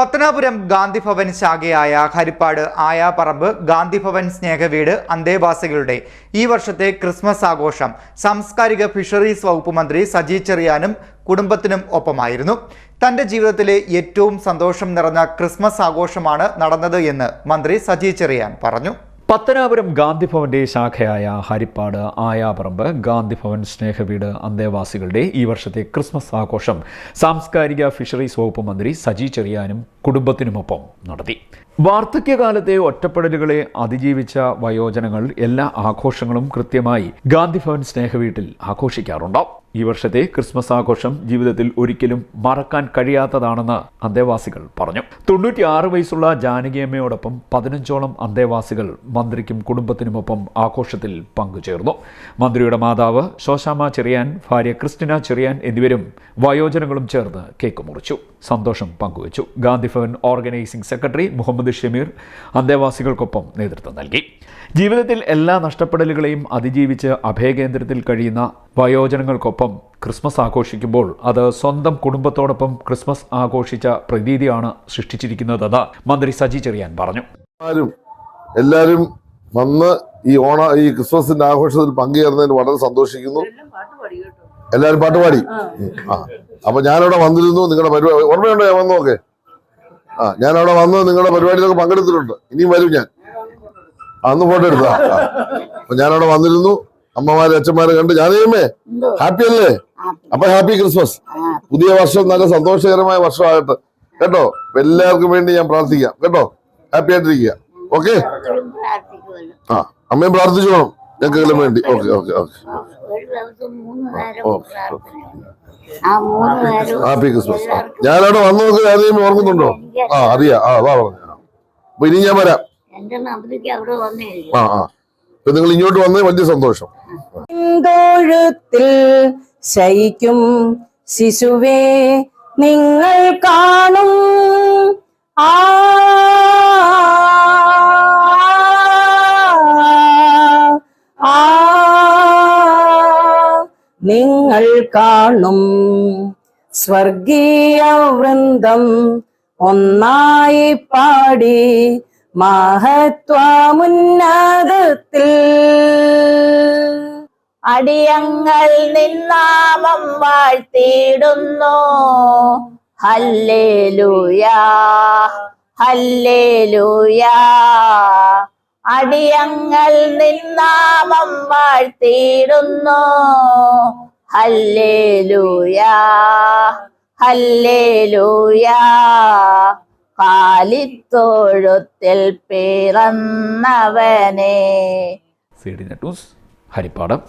പത്തനാപുരം ഗാന്ധിഭവൻ ശാഖയായ ഹരിപ്പാട് ആയാപറമ്പ് ഗാന്ധിഭവൻ സ്നേഹവീട് അന്തേവാസികളുടെ ഈ വർഷത്തെ ക്രിസ്മസ് ആഘോഷം സാംസ്കാരിക ഫിഷറീസ് വകുപ്പ് മന്ത്രി സജി ചെറിയാനും കുടുംബത്തിനും ഒപ്പമായിരുന്നു. തന്റെ ജീവിതത്തിലെ ഏറ്റവും സന്തോഷം നിറഞ്ഞ ക്രിസ്മസ് ആഘോഷമാണ് നടന്നത് എന്ന് മന്ത്രി സജി ചെറിയാൻ പറഞ്ഞു. പത്തനാപുരം ഗാന്ധിഭവന്റെ ശാഖയായ ഹരിപ്പാട് ആയാപറമ്പ് ഗാന്ധിഭവൻ സ്നേഹവീട് അന്തേവാസികളുടെ ഈ വർഷത്തെ ക്രിസ്മസ് ആഘോഷം സാംസ്കാരിക ഫിഷറീസ് വകുപ്പ് മന്ത്രി സജി ചെറിയാനും കുടുംബത്തിനുമൊപ്പം നടത്തി. വാർദ്ധക്യകാലത്തെ ഒറ്റപ്പെടലുകളെ അതിജീവിച്ച വയോജനങ്ങൾ എല്ലാ ആഘോഷങ്ങളും കൃത്യമായി ഗാന്ധിഭവൻ സ്നേഹവീട്ടിൽ ആഘോഷിക്കാറുണ്ട് ഈ വർഷത്തെ ക്രിസ്മസ് ആഘോഷം ജീവിതത്തിൽ ഒരിക്കലും മറക്കാൻ കഴിയാത്തതാണെന്ന് അന്തേവാസികൾ പറഞ്ഞു. തൊണ്ണൂറ്റിയാറ് വയസ്സുള്ള ജാനകിയമ്മയോടൊപ്പം പതിനഞ്ചോളം അന്തേവാസികൾ മന്ത്രിക്കും കുടുംബത്തിനുമൊപ്പം ആഘോഷത്തിൽ പങ്കുചേർന്നു. മന്ത്രിയുടെ മാതാവ് ശോശാമ ചെറിയാൻ ഭാര്യ ക്രിസ്റ്റിന ചെറിയാൻ എന്നിവരും വയോജനങ്ങളും ചേർന്ന് കേക്ക് മുറിച്ചു. സന്തോഷം പങ്കുവച്ചു. ഗാന്ധിഭവൻ ഓർഗനൈസിംഗ് സെക്രട്ടറി മുഹമ്മദ് ഷമീർ അന്തേവാസികൾക്കൊപ്പം നേതൃത്വം നൽകി. ജീവിതത്തിൽ എല്ലാ നഷ്ടപ്പെടലുകളെയും അതിജീവിച്ച് അഭയകേന്ദ്രത്തിൽ കഴിയുന്ന വയോജനങ്ങൾക്കൊപ്പം ക്രിസ്മസ് ആഘോഷിക്കുമ്പോൾ അത് സ്വന്തം കുടുംബത്തോടൊപ്പം ക്രിസ്മസ് ആഘോഷിച്ച പ്രതീതിയാണ് സൃഷ്ടിച്ചിരിക്കുന്നതെന്ന് മന്ത്രി സജി ചെറിയാൻ പറഞ്ഞു. ആരും എല്ലാവരും വന്ന് ഈ ഓണ ഈ ക്രിസ്മസിന്റെ ആഘോഷത്തിൽ പങ്കുചേർന്നതിന് വളരെ സന്തോഷിക്കുന്നു. എല്ലാവരും പാട്ട് പാടി. ആ. അപ്പൊ ഞാനവിടെ വന്നിരുന്നു നിങ്ങളുടെ പരിപാടി ഓർമ്മയുണ്ടോ? ഞാൻ വന്നു നോക്കെ. ആ അവിടെ വന്ന് നിങ്ങളുടെ പരിപാടിയിലൊക്കെ പങ്കെടുത്തിട്ടുണ്ട്. ഇനിയും വരും ഞാൻ. അന്ന് ഫോട്ടോ എടുത്താ. അപ്പൊ ഞാനവിടെ വന്നിരുന്നു അമ്മമാരെ അച്ഛന്മാരെ കണ്ട് ഞാനേമേ ഹാപ്പി അല്ലേ? അപ്പൊ ഹാപ്പി ക്രിസ്മസ് പുതിയ വർഷം നല്ല സന്തോഷകരമായ വർഷമാകട്ടെ. കേട്ടോ? എല്ലാവർക്കും വേണ്ടി ഞാൻ പ്രാർത്ഥിക്കാം. കേട്ടോ? ഹാപ്പി ആയിട്ടിരിക്കുക. ഓക്കെ ആ അമ്മയും പ്രാർത്ഥിച്ചു പോകണം ഞങ്ങൾക്കെല്ലാം വേണ്ടി. Okay okay okay happy Christmas ഞാനവിടെ വന്നു നോക്കി ആരെയും ഓർക്കുന്നുണ്ടോ? ആ അറിയാം. ആ വാ പറഞ്ഞു അപ്പൊ ഇനി ഞാൻ വരാം. ആ ആ. അപ്പൊ നിങ്ങൾ ഇങ്ങോട്ട് വന്നേ വലിയ സന്തോഷം. ശയിക്കും ശിശുവേ നിങ്ങൾ കാണും. ആ നിങ്ങൾ കാണും. സ്വർഗീയ വൃന്ദം ഒന്നായി പാടി മഹത്വമുന്നതത്തിൽ അടിയങ്ങൾ നിന്നാമം വാഴ്ത്തിയിടുന്നു. ഹല്ലേലൂയാ ഹല്ലേലൂയാ. അടിയങ്ങൾ നിന്നാമം വാഴ്ത്തിയിടുന്നു. Hallelujah hallelujah. കാലിത്തൊഴുത്തിൽ പിറന്നവനെ. C D Harippad.